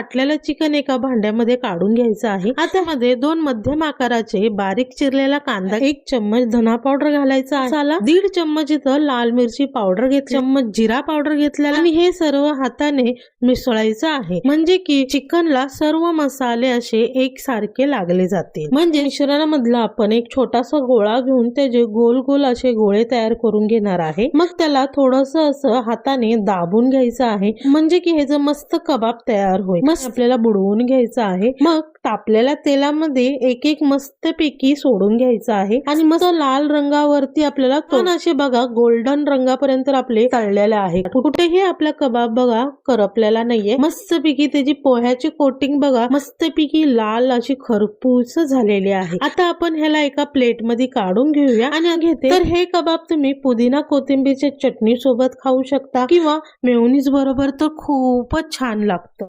काटलेलं chicken एका भांड्यामध्ये काढून घ्यायचं आहे. आता मध्ये दोन मध्यम आकाराचे बारीक चिरलेला कांदा एक चम्मच धना पावडर घालायचा आहे. मसाला दीड चम्मच इथं लाल मिरची पावडर घेत चम्मच जिरा पावडर घेतलेला आणि हे सर्व हाताने मिसळायचं आहे. म्हणजे की चिकनला सर्व मसाले असे एकसारखे लागले जातील. म्हणजे मिश्रणामधला आपण एक छोटासा गोळा घेऊन त्याचे गोल गोल असे गोळे तयार करून घेणार आहे. मग त्याला थोडस असं हाताने दाबून घ्यायचं आहे. म्हणजे की हे मस्त कबाब तयार होईल. मस्त. आपल्याला बुडवून घ्यायचं आहे. मग? तापलेल्या तेलामध्ये एक एक मस्त पैकी सोडून घ्यायचं आहे. आणि मस्त लाल रंगावरती आपल्याला पण असे बघा गोल्डन रंगापर्यंत आपले तळलेले आहे कुठेही आपला कबाब बघा करपलेला नाहीये. मस्त पैकी त्याची पोह्याची कोटिंग बघा मस्त पैकी लाल अशी खरपूस झालेली आहे. आता आपण ह्याला एका प्लेटमध्ये काढून घेऊया. आणि घेते. तर हे कबाब तुम्ही पुदिना कोथिंबीरच्या चटणी सोबत खाऊ शकता. किंवा मेयोनीज बरोबर तर खूपच छान लागतं.